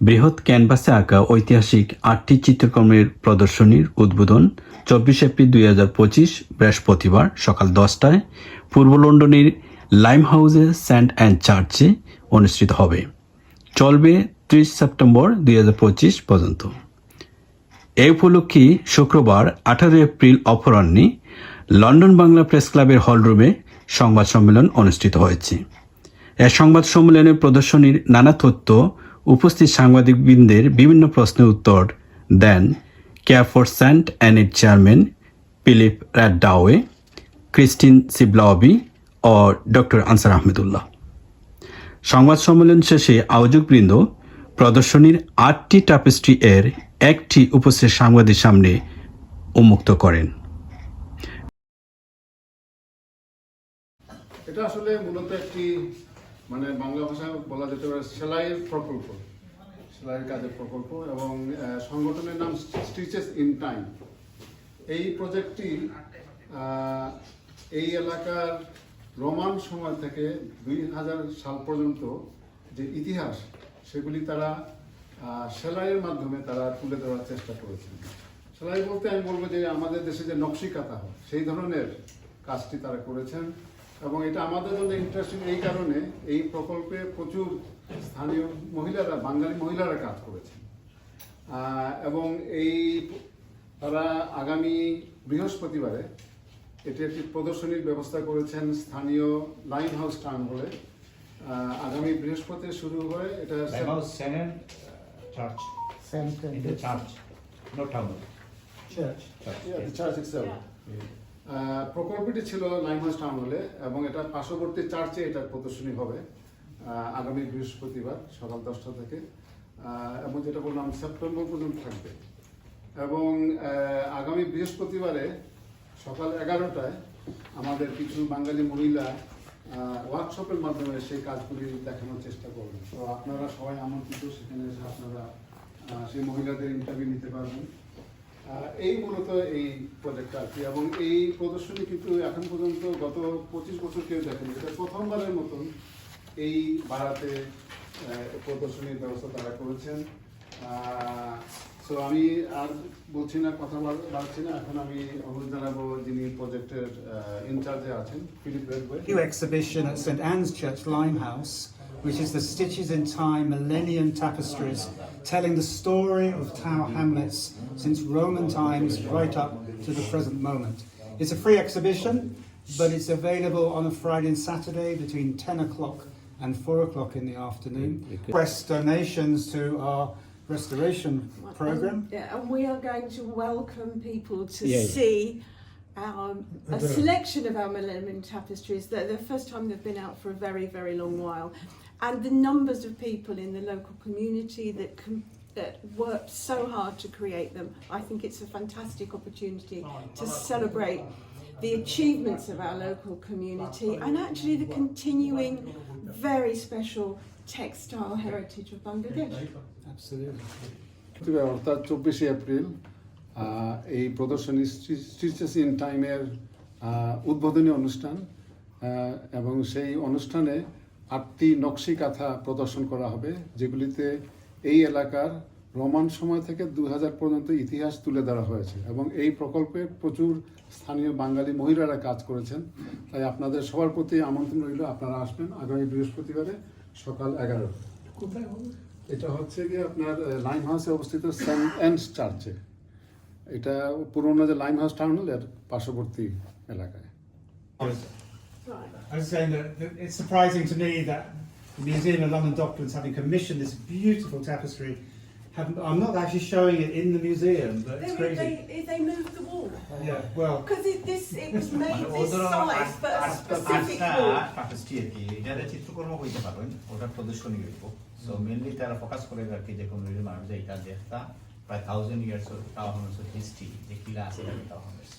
বৃহৎ ক্যানভাসে আঁকা ঐতিহাসিক আটটি চিত্রকর্মের প্রদর্শনীর উদ্বোধন চব্বিশ এপ্রিল দুই হাজার পঁচিশ বৃহস্পতিবার সকাল দশটায় পূর্ব লন্ডনের লাইম হাউসে সেন্ট অ্যান্ড চার্চে অনুষ্ঠিত হবে। চলবে ত্রিশ সেপ্টেম্বর দুই হাজার পঁচিশ পর্যন্ত। এই উপলক্ষে শুক্রবার আঠারো এপ্রিল অপরাহ্নে লন্ডন বাংলা প্রেস ক্লাবের হলরুমে সংবাদ সম্মেলন অনুষ্ঠিত হয়েছে। এ সংবাদ সম্মেলনে প্রদর্শনীর নানা তথ্য উপস্থিত সাংবাদিকবৃন্দের বিভিন্ন প্রশ্নের উত্তর দেন কেয়ারফোর সেন্ট অ্যানের চেয়ারম্যান ফিলিপ র্যাডডাওয়ে ক্রিস্টিন সিবলাওবি ও ডক্টর আনসার আহমেদুল্লাহ। সংবাদ সম্মেলন শেষে আয়োজকবৃন্দ প্রদর্শনীর আটটি টাপেস্ট্রি এর একটি উপস্থিত সাংবাদিক সামনে উন্মুক্ত করেন। এটা আসলে মূলত একটি মানে বাংলা ভাষায় বলা যেতে পারে সেলাইয়ের প্রকল্প। সেলাইয়ের কাজের প্রকল্প এবং সংগঠনের নাম স্টিচেস ইন টাইম এই প্রজেক্টটি এই এলাকার রোমান সময় থেকে দুই হাজার সাল পর্যন্ত যে ইতিহাস, সেগুলি তারা সেলাইয়ের মাধ্যমে তারা তুলে ধরার চেষ্টা করেছেন। সেলাই বলতে আমি বলব যে আমাদের দেশে যে নকশি হয়, সেই ধরনের কাজটি তারা করেছেন। এবং এটা আমাদের জন্য ইন্টারেস্টিং এই কারণে এই প্রকল্পে প্রচুর স্থানীয় মহিলারা বাঙালি মহিলারা কাজ করেছেন। এবং এই তারা আগামী বৃহস্পতিবারে এটি একটি প্রদর্শনীর ব্যবস্থা করেছেন স্থানীয় লাইন হাউস টাউন হলে আহ, আগামী বৃহস্পতি শুরু হয়ে এটা About Senate Church. Same প্রকল্পটি ছিল লাইম হাউস টাউন হলে এবং এটা পার্শ্ববর্তী চার্চে এটার প্রদর্শনী হবে আগামী বৃহস্পতিবার সকাল দশটা থেকে। এবং যেটা বললাম, সেপ্টেম্বর পর্যন্ত থাকবে। এবং আগামী বৃহস্পতিবারে সকাল এগারোটায় আমাদের কিছু বাঙালি মহিলা ওয়ার্কশপের মাধ্যমে সেই কাজগুলি দেখানোর চেষ্টা করবেন। তো আপনারা সবাই আমন্ত্রিত, সেখানে এসে আপনারা সেই মহিলাদের ইন্টারভিউ নিতে পারবেন। এই মূলত এই প্রজেক্টটা কি। এবং এই প্রদর্শনী কিন্তু এখন পর্যন্ত গত পঁচিশ বছর কেউ দেখেনি। এটা প্রথমবারের মতন এই ভাড়াতে প্রদর্শনীর ব্যবস্থা তারা করেছেন। সো আমি আর বলছি না, কথা বাড়- বাড়ছি না। এখন আমি অনুরোধ জানাব যিনি প্রজেক্টের ইনচার্জে আছেন Philip Redway exhibition at which is the Stitches in Time Millennium Tapestries, telling the story of Tower Hamlets since Roman times right up to the present moment. It's a free exhibition, but it's available on a Friday and Saturday between 10 o'clock and 4 o'clock in the afternoon. Request donations to our restoration program. Yeah, and we are going to welcome people to Yeah, yeah. see our, um, a selection of our millennium tapestries. They're the first time they've been out for a very, very long while. And the numbers of people in the local community that com- that worked so hard to create them, I think it's a fantastic opportunity to celebrate the achievements of our local community and actually the continuing very special textile heritage of Bangladesh. Absolutely. 26 April এই প্রদর্শনী stitches in টাইমের উদ্বোধনী অনুষ্ঠান এবং সেই অনুষ্ঠানে আটটি নকশি কাঁথা প্রদর্শন করা হবে যেগুলিতে এই এলাকার রোমান সময় থেকে দু হাজার পর্যন্ত ইতিহাস তুলে ধরা হয়েছে এবং এই প্রকল্পে প্রচুর স্থানীয় বাঙালি মহিলারা কাজ করেছেন। তাই আপনাদের সবার প্রতি আমন্ত্রণ রইল আপনারা আসবেন আগামী বৃহস্পতিবারে সকাল এগারো কোথায় এটা হচ্ছে গিয়ে আপনার লাইম হাউসে অবস্থিত সেন্ট অ্যান্ডস চার্চে। এটা পুরোনো যে লাইম হাউস টাউন হল এর পার্শ্ববর্তী এলাকায় I was saying that that it's surprising to me that the Museum of London Documents, having commissioned this beautiful tapestry, have, I'm not actually showing it in the museum, but it's They, crazy. they, they moved the wall. Yeah, well, Because it, this, it was made মানে this ওদের size for a specific আটটা wall. টাপেস্ট্রি আর কি এটাতে চিত্রকর্ম হইতে পারবেন ওটা প্রদর্শনী হইব সো মেনলি তারা ফোকাস করে আর কি যে কমিউনিটির মানুষ যে এটা দেখতা প্রায় থাউজেন্ড ইয়ার্স টাওয়ার হাউসের হিস্ট্রি যে কিলা আছে তাও হাউস